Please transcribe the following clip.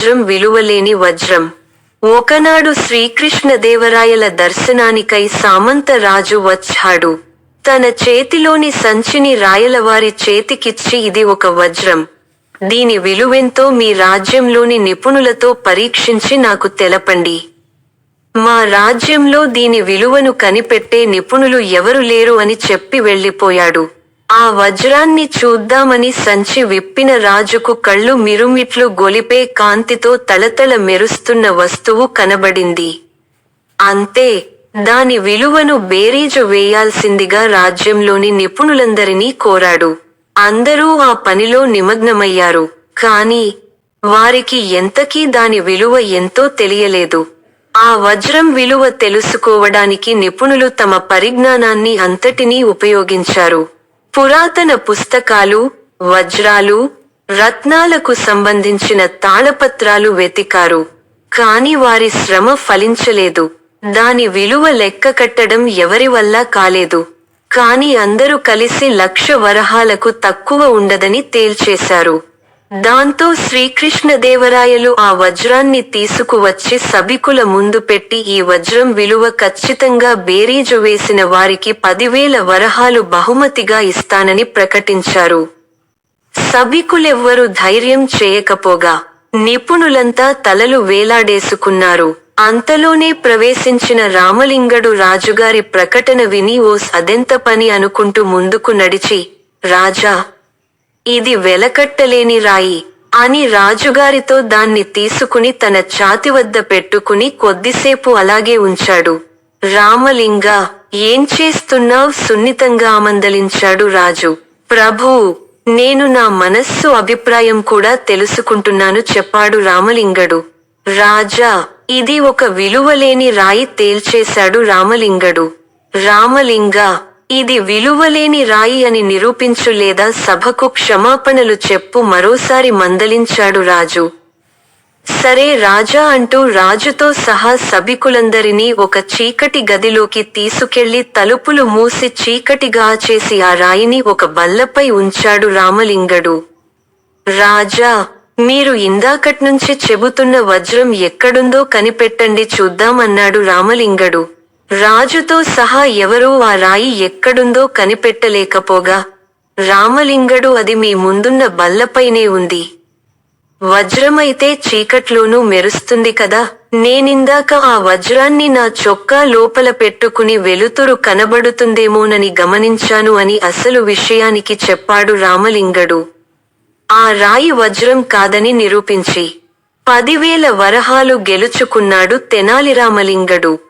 వజ్రం విలువలేని వజ్రం. ఒకనాడు శ్రీకృష్ణదేవరాయల దర్శనానికై సామంతరాజు వచ్చాడు. తన చేతిలోని సంచిని రాయలవారి చేతికిచ్చి ఇది ఒక వజ్రం. దీని విలువెంతో మీ రాజ్యంలోని నిపుణులతో పరీక్షించి నాకు తెలపండి. మా రాజ్యంలో దీని విలువను కనిపెట్టే నిపుణులు ఎవరు లేరు అని చెప్పి వెళ్ళిపోయాడు. ఆ వజ్రాన్ని చూద్దామని సంచి విప్పిన రాజుకు కళ్ళు మిరుమిట్లు గొలిపే కాంతితో తళతళ మెరుస్తున్న వస్తువు కనబడింది. అంతే దాని విలువను బేరీజు వేయాల్సిందిగా రాజ్యంలోని నిపుణులందరినీ కోరాడు. అందరూ ఆ పనిలో నిమగ్నమయ్యారు కాని వారికి ఎంతకీ దాని విలువ ఎంతో తెలియలేదు. ఆ వజ్రం విలువ తెలుసుకోవడానికి నిపుణులు తమ పరిజ్ఞానాన్ని అంతటినీ ఉపయోగించారు. పురాతన పుస్తకాలు వజ్రాలు రత్నాలకు సంబంధించిన తాళపత్రాలు వెతికారు కాని వారి శ్రమ ఫలించలేదు. దాని విలువ లెక్క కట్టడం ఎవరి వల్ల కాలేదు. కాని అందరూ కలిసి లక్ష వరహాలకు తక్కువ ఉండదని తేల్చేశారు. దాంతో శ్రీకృష్ణదేవరాయలు ఆ వజ్రాన్ని తీసుకువచ్చి సభికుల ముందు పెట్టి ఈ వజ్రం విలువ ఖచ్చితంగా బేరీజు వేసిన వారికి పదివేల వరహాలు బహుమతిగా ఇస్తానని ప్రకటించారు. సభికులెవ్వరూ ధైర్యం చేయకపోగా నిపుణులంతా తలలు వేలాడేసుకున్నారు. అంతలోనే ప్రవేశించిన రామలింగడు రాజుగారి ప్రకటన విని ఓ అదెంత పని అనుకుంటూ ముందుకు నడిచి రాజా ఇది వెలకట్టలేని రాయి అని రాజుగారితో దాన్ని తీసుకుని తన ఛాతి వద్ద పెట్టుకుని కొద్దిసేపు అలాగే ఉంచాడు. రామలింగ ఏం చేస్తున్నావ్? సున్నితంగా ఆమందలించాడు రాజు. ప్రభూ నేను నా మనస్సు అభిప్రాయం కూడా తెలుసుకుంటున్నాను చెప్పాడు రామలింగడు. రాజా ఇది ఒక విలువలేని రాయి తేల్చేశాడు రామలింగడు. రామలింగ ఇది విలువలేని రాయి అని నిరూపించు లేదా సభకు క్షమాపణలు చెప్పు మరోసారి మందలించాడు రాజు. సరే రాజా అంటూ రాజుతో సహా సభికులందరినీ ఒక చీకటి గదిలోకి తీసుకెళ్ళి తలుపులు మూసి చీకటిగా చేసి ఆ రాయిని ఒక బల్లపై ఉంచాడు రామలింగడు. రాజా మీరు ఇందాకట్నుంచి చెబుతున్న వజ్రం ఎక్కడుందో కనిపెట్టండి చూద్దామన్నాడు రామలింగడు. రాజుతో సహా ఎవరూ ఆ రాయి ఎక్కడుందో కనిపెట్టలేకపోగా రామలింగడు అది మీ ముందున్న బల్లపైనే ఉంది. వజ్రమైతే చీకట్లోనూ మెరుస్తుంది కదా నేనిందాక ఆ వజ్రాన్ని నా చొక్కా లోపల పెట్టుకుని వెలుతురు కనబడుతుందేమోనని గమనించాను అని అసలు విషయానికి చెప్పాడు రామలింగడు. ఆ రాయి వజ్రం కాదని నిరూపించి పదివేల వరహాలు గెలుచుకున్నాడు తెనాలి రామలింగడు.